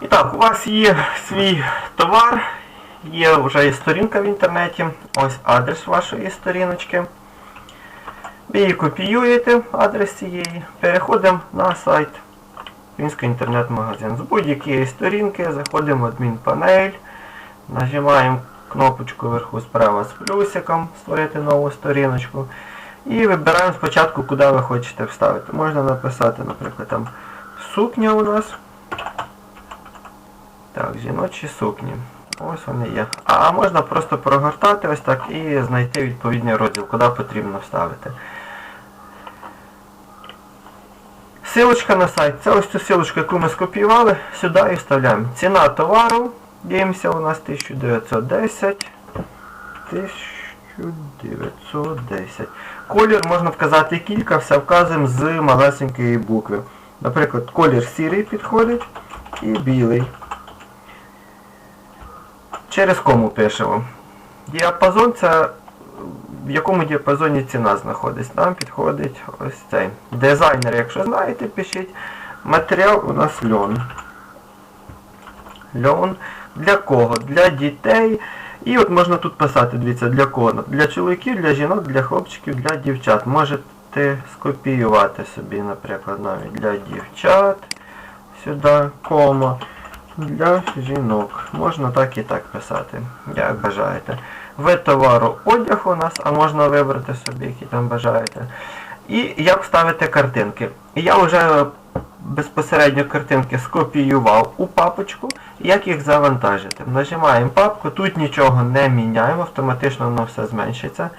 І так, у вас є свій товар, є вже і сторінка в інтернеті, ось адрес вашої сторіночки. Ви її копіюєте, адрес цієї, переходимо на сайт Український інтернет-магазин. З будь-якої сторінки заходимо в адмінпанель, нажимаємо кнопочку вверху справа з плюсиком, створити нову сторіночку. І вибираємо спочатку, куди ви хочете вставити. Можна написати, наприклад, там сукня у нас. Так, жіночі сукні. Ось вони є. А можна просто прогортати ось так і знайти відповідний розділ, куди потрібно вставити. Силочка на сайт. Це ось цю силочку, яку ми скопіювали, сюди і вставляємо. Ціна товару. Дивимося, у нас 1910. 1910. Колір можна вказати кілька, все вказуємо з малесенької букви. Наприклад, колір сірий підходить і білий. Через кому пишемо. Діапазон це в якому діапазоні ціна знаходиться. Нам підходить ось цей. Дизайнер, якщо знаєте, пишіть. Матеріал у нас льон. Льон. Для кого? Для дітей. І от можна тут писати, дивіться, для кого? Для чоловіків, для жінок, для хлопчиків, для дівчат. Можете скопіювати собі, наприклад, навіть для дівчат. Сюди, кома. Для жінок. Можна так і так писати, як бажаєте. Вид товару одяг у нас, а можна вибрати собі, які там бажаєте. І як вставити картинки. Я вже безпосередньо картинки скопіював у папочку, як їх завантажити. Нажимаємо папку, тут нічого не міняємо, автоматично воно все зменшиться.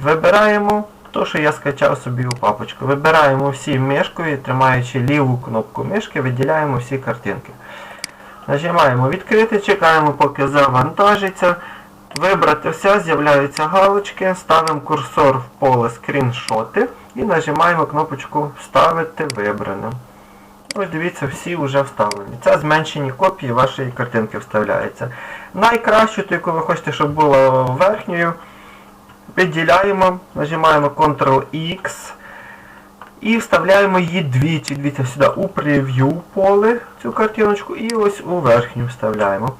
Вибираємо то, що я скачав собі у папочку. Вибираємо всі мишкою, тримаючи ліву кнопку мишки, виділяємо всі картинки. Нажимаємо відкрити, чекаємо, поки завантажиться. Вибрати все, з'являються галочки, ставимо курсор в поле скріншоти і нажимаємо кнопочку Вставити вибране. Ось дивіться, всі вже вставлені. Це зменшені копії вашої картинки вставляються. Найкращу, ту, яку ви хочете, щоб була верхньою, виділяємо, нажимаємо Ctrl-X і вставляємо її двічі. Дивіться сюди у прев'ю поле цю картиночку і ось у верхню вставляємо.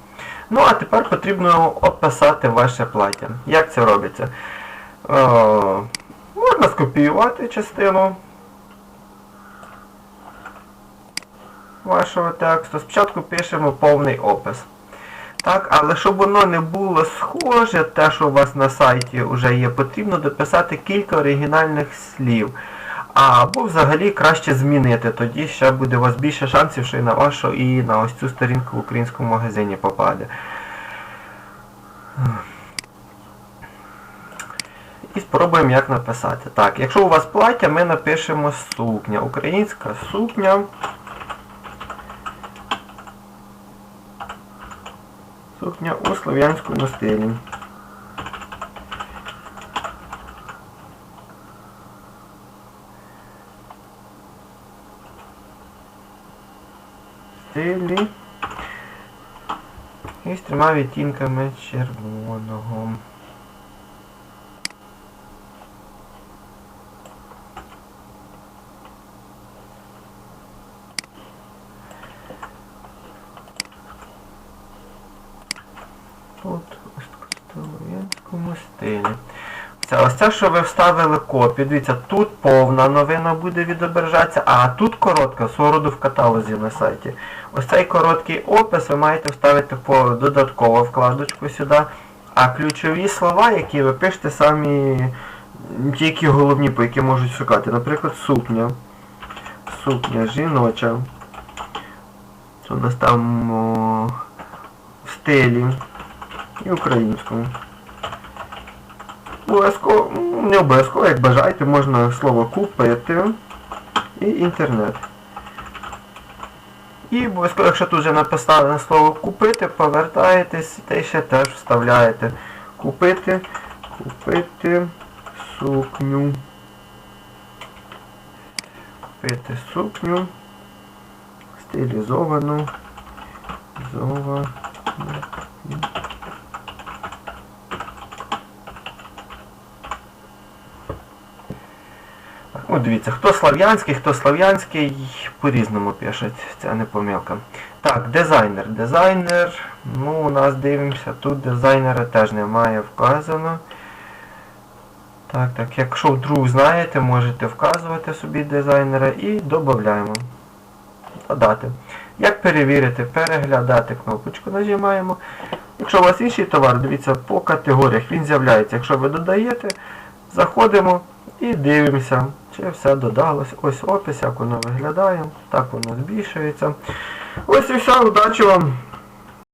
Ну, а тепер потрібно описати ваше плаття. Як це робиться? Е, можна скопіювати частину вашого тексту. Спочатку пишемо повний опис. Так, але щоб воно не було схоже, те, що у вас на сайті вже є, потрібно дописати кілька оригінальних слів. Або взагалі краще змінити, тоді ще буде у вас більше шансів, що і на вашу, і на ось цю сторінку в українському магазині попаде. І спробуємо як написати. Так, якщо у вас плаття, ми напишемо сукня. Українська сукня. Сукня у слов'янському стилі. Стилі. І з трьома відтінками червоного. Тут ось в стилі. Це, ось це, що ви вставили копію. Дивіться, тут повна новина буде відображатися, а тут коротка, свого в каталозі на сайті. Ось цей короткий опис ви маєте вставити по додаткову вкладочку сюди. А ключові слова, які ви пишете самі, ті, які головні, по які можуть шукати. Наприклад, сукня. Сукня жіноча. Це у нас там о, в стилі і українському. Обов'язково, не обов'язково, як бажаєте, можна слово купити і інтернет. І обов'язково, якщо тут вже написали слово купити, повертаєтесь та ще теж вставляєте купити, купити сукню. Купити сукню. Стилізовану. Зовану. Ну, дивіться, хто слав'янський, хто слав'янський, по-різному пишуть, це не помилка. Так, дизайнер. Дизайнер, ну у нас дивимося, тут дизайнера теж немає вказано. Так, так, якщо вдруг знаєте, можете вказувати собі дизайнера і додаємо. Додати. Як перевірити? Переглядати кнопочку нажимаємо. Якщо у вас інший товар, дивіться по категоріях він з'являється. Якщо ви додаєте, заходимо і дивимося, чи все додалось. Ось опис, як воно виглядає. Так воно збільшується. Ось і все, удачі вам!